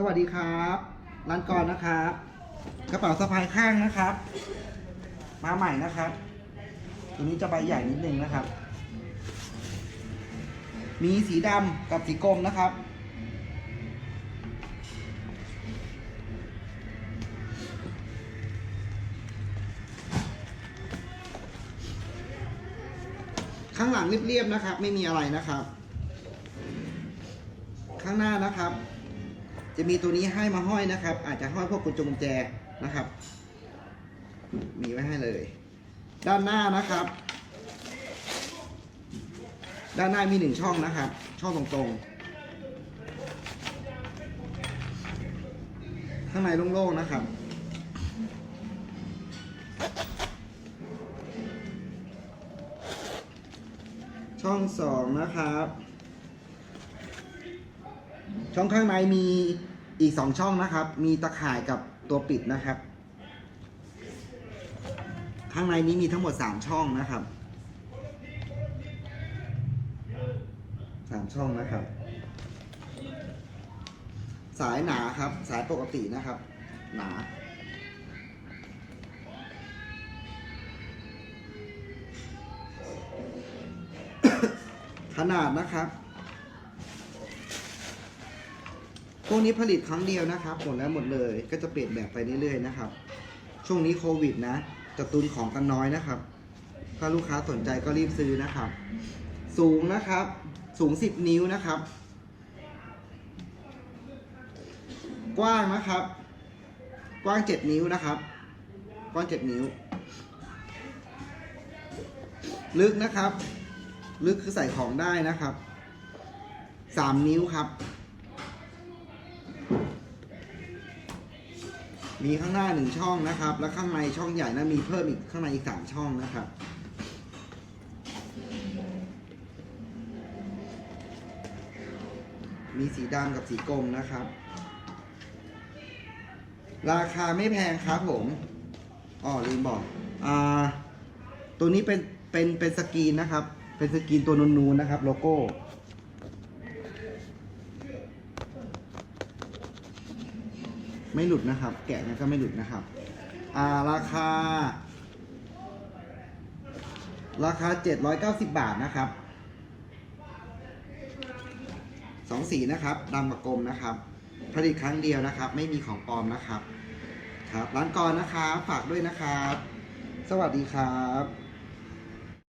สวัสดีครับร้านกรนะครับ กระเป๋าสะพายข้างนะครับ มาใหม่นะครับ ตัวนี้จะใบใหญ่นิดนึงนะครับ มีสีดำกับสีกรมนะครับ ข้างหลังเรียบๆนะครับ ไม่มีอะไรนะครับ ข้างหน้านะครับ จะมีตัวนี้ให้มาห้อยนะครับ อาจจะห้อยพวกกุญจงกุญแจนะครับ มีไว้ให้เลย ด้านหน้านะครับ ด้านหน้ามีหนึ่งช่องนะครับ ช่องตรงๆ ข้างในโล่งๆนะครับช่องสองนะครับ ช่องข้างในมีอีกสองช่องนะครับ มีตะข่ายกับตัวปิดนะครับ ข้างในนี้มีทั้งหมดสามช่องนะครับสามช่องนะครับ สายหนาครับ สายปกตินะครับ หนาขนาดนะครับ พวกนี้ผลิตครั้งเดียวนะครับหมดแล้วหมดเลย ก็จะเปลี่ยนแบบไปเรื่อยๆนะครับ ช่วงนี้โควิดนะจะตุนของกันน้อยนะครับ ถ้าลูกค้าสนใจก็รีบซื้อนะครับ สูงนะครับ สูง 10 นิ้วนะครับ กว้างนะครับ กว้าง 7 นิ้วนะครับ กว้าง 7 นิ้ว ลึกนะครับ ลึกคือใส่ของได้นะครับ 3 นิ้วครับ มีข้างหน้าหนึ่งช่องนะครับ แล้วข้างในช่องใหญ่นะมีเพิ่มอีกข้างในอีกสามช่องนะครับมีสีดำกับสีกรมนะครับ ราคาไม่แพงครับผมอ๋อลืมบอกอ่าตัวนี้เป็นเป็นเป็นสกรีนนะครับ เป็นสกรีนตัวนูนๆนะครับ โลโก้ ไม่หลุดนะครับ แกะมันก็ไม่หลุดนะครับอ่าราคา ราคา 790 บาทนะครับสองสีนะครับดำกับกรมนะครับ ผลิตครั้งเดียวนะครับ ไม่มีของปลอมนะครับ ครับร้านกรนะครับฝากด้วยนะครับ สวัสดีครับ